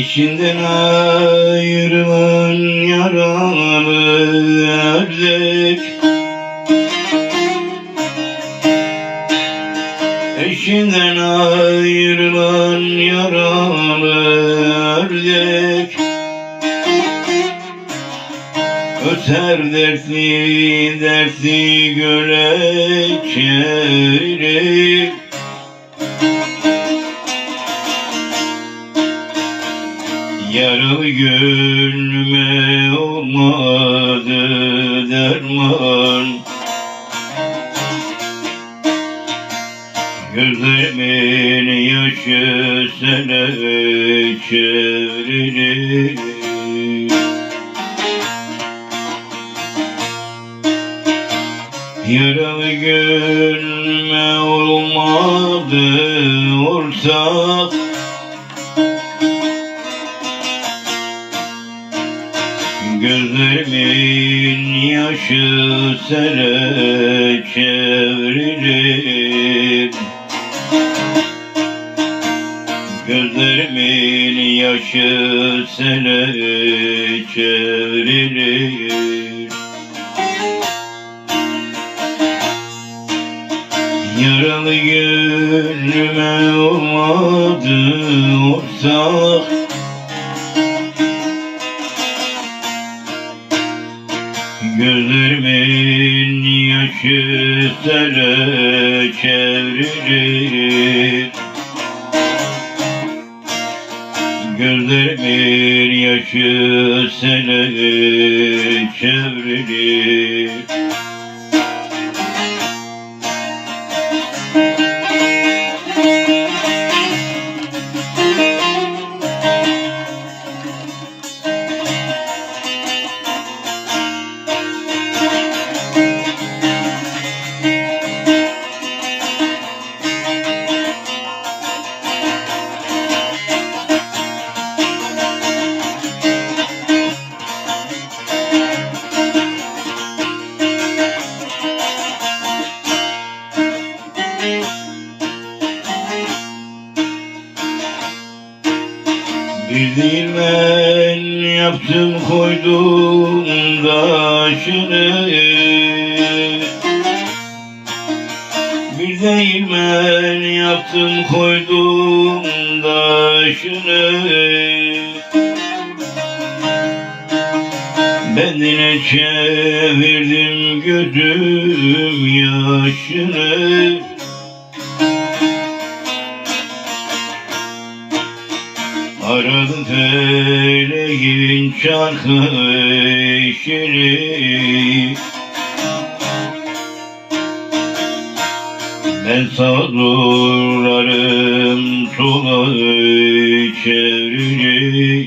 Eşinden ayrılan yaralı ördek Eşinden ayrılan yaralı ördek Öter dertli dertli göle çevirir Gönlüme olmadı derman. Gözlerimin yaşı sene çevrilir Yaralı gönlüme olmadı olsa Gözlerimin yaşı sele çevrilir. Gözlerimin yaşı sele çevrilir. Yaralı gönlüme olmadı olsa sele çevrilir Gözlerimin yaşı sele çevrilir Bir değil yaptım koydum taşını. Bir değil ben yaptım koydum taşını. Benine çevirdim gödüm yaşını. Feleğin çarkı eşini Ben sağdurlarım çevrili.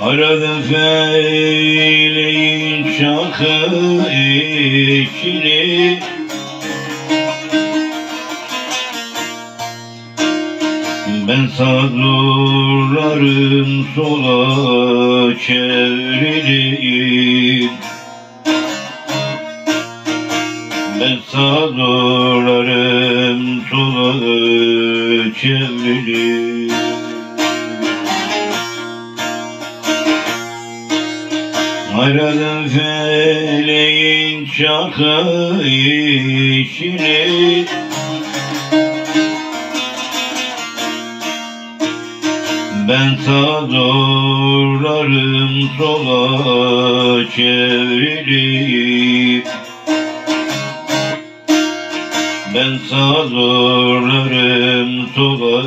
Aradı feleğin çarkı eşini Ben sağdurlarım sola çevrilip Ben sağdurlarım sola çevrilip Aradım feleğin çakı işini sağdurlarım sola çevrilip Ben sağdurlarım sola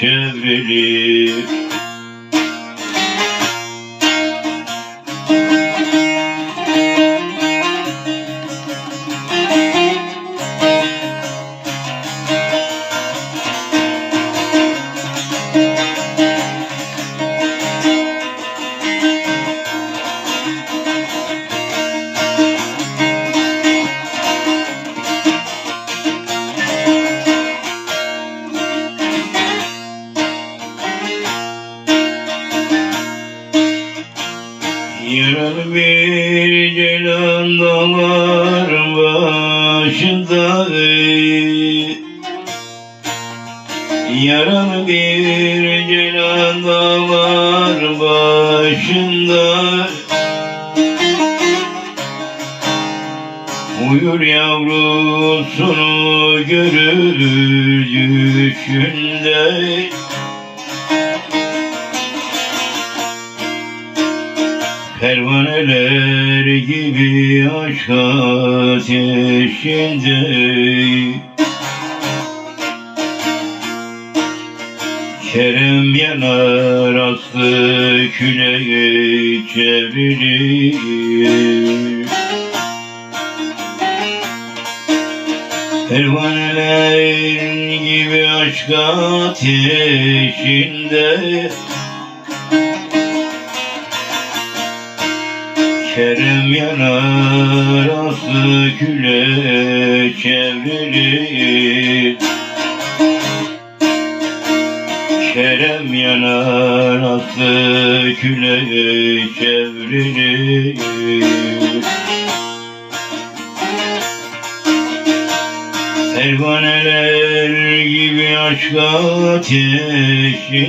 çevrilip ceylan dağlar başında Yaralı bir ceylan dağlar başında Uyur yavrusunu görür düşünde Pervaneler gibi aşk ateşinde Kerem yanar aslı küle çevrilir Pervaneler gibi aşk ateşinde Kerem yanar aslı küle çevrilir Kerem yanar aslı küle çevrilir Pervaneler gibi aşk ateşinde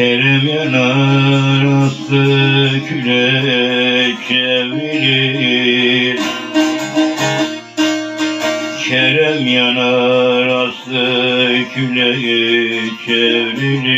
Kerem yanar aslı küle çevirir Kerem yanar aslı küle çevrilir